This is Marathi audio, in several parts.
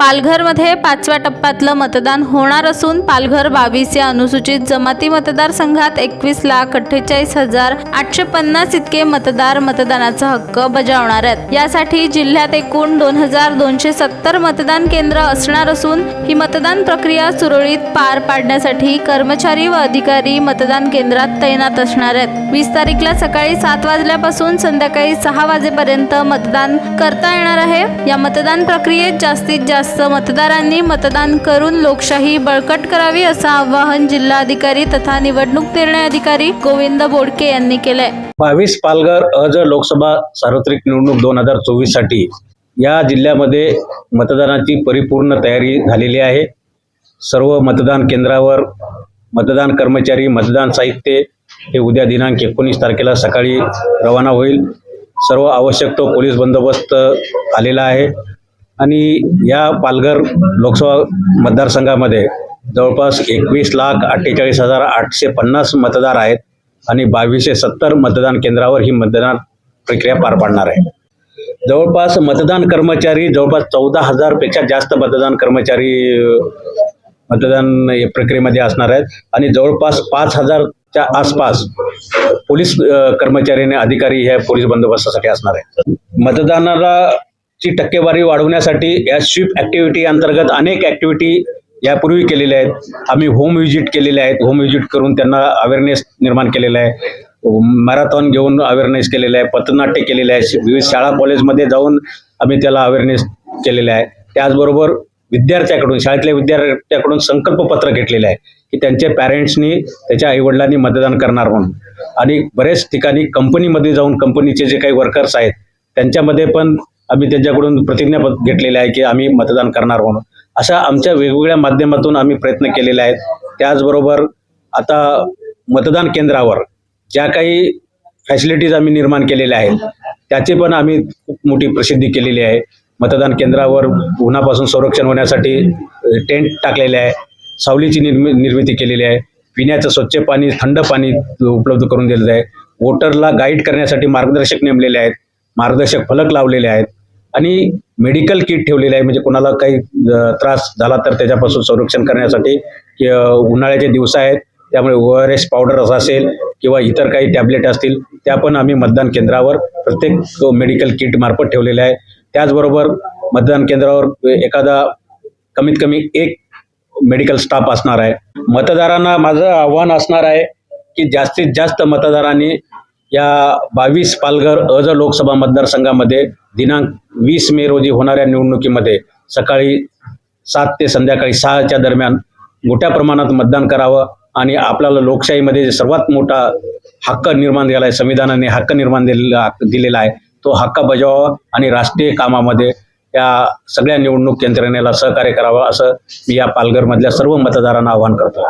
पालघरमध्ये पाचव्या टप्प्यातलं मतदान होणार असून पालघर बावीस या अनुसूचित जमाती मतदारसंघात एकवीस लाख अठ्ठेचाळीस हजार आठशे पन्नास इतके मतदार मतदानाचा हक्क बजावणार आहेत. यासाठी जिल्ह्यात एकूण दोन हजार दोनशे सत्तर मतदान केंद्र असणार असून ही मतदान प्रक्रिया सुरळीत पार पाडण्यासाठी कर्मचारी व अधिकारी मतदान केंद्रात तैनात असणार आहेत. वीस तारीखला सकाळी सात वाजल्यापासून संध्याकाळी सहा वाजेपर्यंत मतदान करता येणार आहे. या मतदान प्रक्रियेत जास्तीत जास्त मतदारांनी मतदान करून लोकशाही बळकट करावी असं आवाहन जिल्हाधिकारी तथा निवडणूक निर्णय अधिकारी गोविंद बोडके यांनी केलंय. बावीस पालघर अज लोकसभा सार्वत्रिक निवडणूक दोन हजार चोवीससाठी या जिल्ह्यामध्ये मतदानाची परिपूर्ण तयारी झालेली आहे. सर्व मतदान केंद्रावर मतदान कर्मचारी मतदान साहित्य हे उद्या दिनांक एकोणीस तारखेला सकाळी रवाना होईल. सर्व आवश्यक तो पोलीस बंदोबस्त आलेला आहे. आणि या पालघर लोकसभा मतदारसंघामध्ये जवळपास एकवीस लाख अठ्ठेचाळीस हजार आठशे पन्नास मतदार आहेत आणि बावीसशे सत्तर मतदान केंद्रावर ही मतदान प्रक्रिया पार पाडणार आहे. जवळपास मतदान कर्मचारी जवळपास चौदा हजारपेक्षा जास्त मतदान कर्मचारी मतदान प्रक्रियेमध्ये असणार आहेत. आणि जवळपास पाच हजारच्या आसपास पोलीस कर्मचारी आणि अधिकारी ह्या पोलीस बंदोबस्तासाठी असणार आहेत. मतदानाला ची टक्केवारी वाढवण्यासाठी या स्वीप ॲक्टिव्हिटी अंतर्गत अनेक ॲक्टिव्हिटी यापूर्वी केलेल्या आहेत. आम्ही होम व्हिजिट केलेले आहेत. होम व्हिजिट करून त्यांना अवेअरनेस निर्माण केलेला आहे. मॅरेथॉन घेऊन अवेअरनेस केलेलं आहे. पथनाट्य केलेलं आहे. विविध शाळा कॉलेजमध्ये जाऊन आम्ही त्याला अवेअरनेस केलेलं आहे. त्याचबरोबर विद्यार्थ्याकडून शाळेतल्या विद्यार्थ्याकडून संकल्पपत्र घेतलेलं आहे की त्यांच्या पॅरेंट्सनी त्याच्या आईवडिलांनी मतदान करणार म्हणून. आणि बरेच ठिकाणी कंपनीमध्ये जाऊन कंपनीचे जे काही वर्कर्स आहेत त्यांच्यामध्ये पण आम्ही त्यांच्याकडून प्रतिज्ञा घेतलेली आहे की आम्ही मतदान करणार म्हणून. अशा आमच्या वेगवेगळ्या माध्यमातून आम्ही प्रयत्न केलेले आहेत. त्याचबरोबर आता मतदान केंद्रावर ज्या काही फॅसिलिटीज आम्ही निर्माण केलेल्या आहेत त्याची पण आम्ही खूप मोठी प्रसिद्धी केलेली आहे. मतदान केंद्रावर उन्हापासून संरक्षण होण्यासाठी टेंट टाकलेले आहे. सावलीची निर्मि निर्मिती केलेली आहे. पिण्याचं स्वच्छ पाणी थंड पाणी उपलब्ध करून दिलेलं आहे. वोटरला गाईड करण्यासाठी मार्गदर्शक नेमलेले आहेत. मार्गदर्शक फलक लावलेले आहेत. आणि मेडिकल किट ठेवलेली आहे. म्हणजे कोणाला काही त्रास झाला तर त्याच्यापासून संरक्षण करण्यासाठी उन्हाळ्याचे दिवस आहेत. त्यामुळे ओ आर एस पावडर असेल किंवा इतर काही टॅबलेट असतील त्या पण आम्ही मतदान केंद्रावर प्रत्येक मेडिकल किट मार्फत ठेवलेल्या आहे त्याचबरोबर मतदान केंद्रावर एखादा कमीत कमी एक मेडिकल स्टाफ असणार आहे. मतदारांना माझं आव्हान असणार आहे की जास्तीत जास्त मतदारांनी या बावीस पालघर अज लोकसभा मतदारसंघामध्ये दिनांक वीस मे रोजी होणाऱ्या निवडणुकीमध्ये सकाळी सात ते संध्याकाळी सहाच्या दरम्यान मोठ्या प्रमाणात मतदान करावं आणि आपल्याला लोकशाहीमध्ये जे सर्वात मोठा हक्क निर्माण झाला आहे संविधानाने हक्क निर्माण दिलेला दिलेला आहे तो हक्क बजावावा आणि राष्ट्रीय कामामध्ये या सगळ्या निवडणूक यंत्रणेला सहकार्य करावं असं मी या पालघरमधल्या सर्व मतदारांना आवाहन करतो.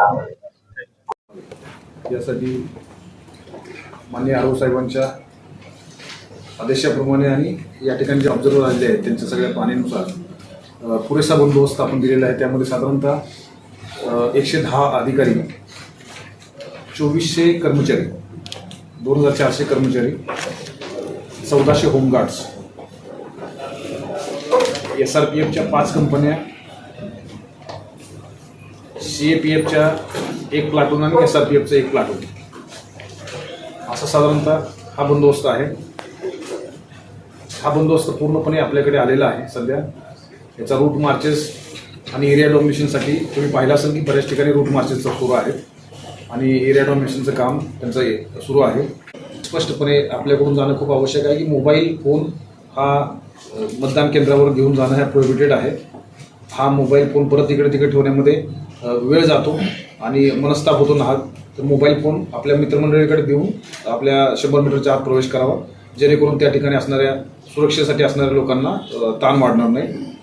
यासाठी मान्य आरोग्य साहेबांच्या आदेशाप्रमाणे आणि या ठिकाणी जे ऑब्झर्वर आलेले आहेत त्यांच्या सगळ्या पाहणीनुसार पुरेसा बंदोबस्त आपण दिलेला आहे. त्यामध्ये साधारणतः एकशे दहा अधिकारी चोवीसशे कर्मचारी दोन हजार चारशे कर्मचारी चौदाशे home guards S R P एफच्या पाच कंपन्या सी ए पी एफच्या एक प्लाटून आणि एस आर पी एफचं एक प्लाटून असा साधारणतः हा बंदोबस्त आहे. हा बंदोबस्त पूर्णपणे आपल्याकडे आलेला आहे सध्या. याचा रूट मार्चेस आणि एरिया डॉमिनेशनसाठी तुम्ही पाहिलं असेल की बऱ्याच ठिकाणी रूट मार्चेसचा सुरू आहेत आणि एरिया डॉमिनेशनचं काम त्यांचं सुरू आहे. स्पष्टपणे आपल्याकडून जाणं खूप आवश्यक आहे की मोबाईल फोन हा मतदान केंद्रावर घेऊन जाणं हा प्रोहिबिटेड आहे. हा मोबाईल फोन परत इकडे तिकडे ठेवण्यामध्ये वेळ जातो आणि मनस्ताप होतो नाहक तर मोबाईल फोन आपल्या मित्रमंडळीकडे देऊन आपल्या शंभर मीटरच्या आत प्रवेश करावा. जेणेकरून त्या ठिकाणी असणाऱ्या सुरक्षेसाठी असणाऱ्या लोकांना ताण वाढणार नाही.